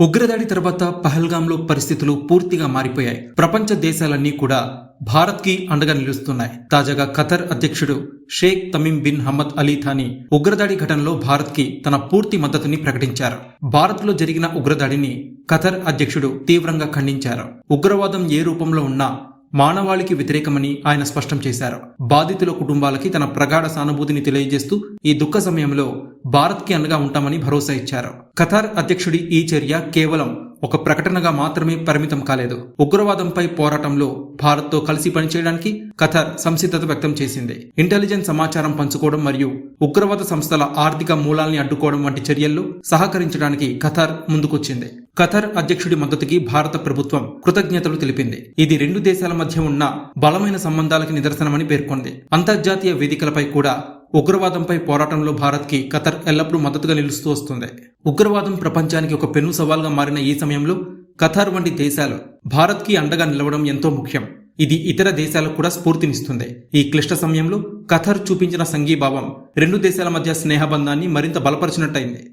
ఉగ్రదాడి తర్వాత పహల్గాంలో పరిస్థితులు పూర్తిగా మారిపోయాయి. ప్రపంచ దేశాలన్నీ కూడా భారత్కి అండగా నిలుస్తున్నాయి. తాజాగా ఖతర్ అధ్యక్షుడు Sheikh Tamim bin Hammad Ali Thani ఉగ్రదాడి ఘటనలో భారత్కి తన పూర్తి మద్దతుని ప్రకటించారు. భారత్లో జరిగిన ఉగ్రదాడిని ఖతర్ అధ్యక్షుడు తీవ్రంగా ఖండించారు. ఉగ్రవాదం ఏ రూపంలో ఉన్నా మానవాళికి వ్యతిరేకమని ఆయన స్పష్టం చేశారు. బాధితుల కుటుంబాలకి తన ప్రగాఢ సానుభూతిని తెలియజేస్తూ ఈ దుఃఖ సమయంలో భారత్కి అండగా ఉంటామని భరోసా ఇచ్చారు. ఖతార్ అధ్యక్షుడి ఈ చర్య కేవలం ఒక ప్రకటనగా మాత్రమే పరిమితం కాలేదు. ఉగ్రవాదంపై పోరాటంలో భారత్తో కలిసి పనిచేయడానికి ఖతార్ సంసిద్ధత వ్యక్తం చేసింది. ఇంటెలిజెన్స్ సమాచారం పంచుకోవడం మరియు ఉగ్రవాద సంస్థల ఆర్థిక మూలాల్ని అడ్డుకోవడం వంటి చర్యల్లో సహకరించడానికి ఖతార్ ముందుకొచ్చింది. ఖతర్ అధ్యక్షుడి మద్దతుకి భారత ప్రభుత్వం కృతజ్ఞతలు తెలిపింది. ఇది రెండు దేశాల మధ్య ఉన్న బలమైన సంబంధాలకి నిదర్శనమని పేర్కొంది. అంతర్జాతీయ వేదికలపై కూడా ఉగ్రవాదంపై పోరాటంలో భారత్కి ఖతర్ ఎల్లప్పుడూ మద్దతుగా నిలుస్తూ వస్తుంది. ఉగ్రవాదం ప్రపంచానికి ఒక పెను సవాల్గా మారిన ఈ సమయంలో ఖతార్ వంటి దేశాలు భారత్కి అండగా నిలవడం ఎంతో ముఖ్యం. ఇది ఇతర దేశాలకు కూడా స్ఫూర్తినిస్తుంది. ఈ క్లిష్ట సమయంలో ఖతర్ చూపించిన సంఘీభావం రెండు దేశాల మధ్య స్నేహబంధాన్ని మరింత బలపరిచినట్టయింది.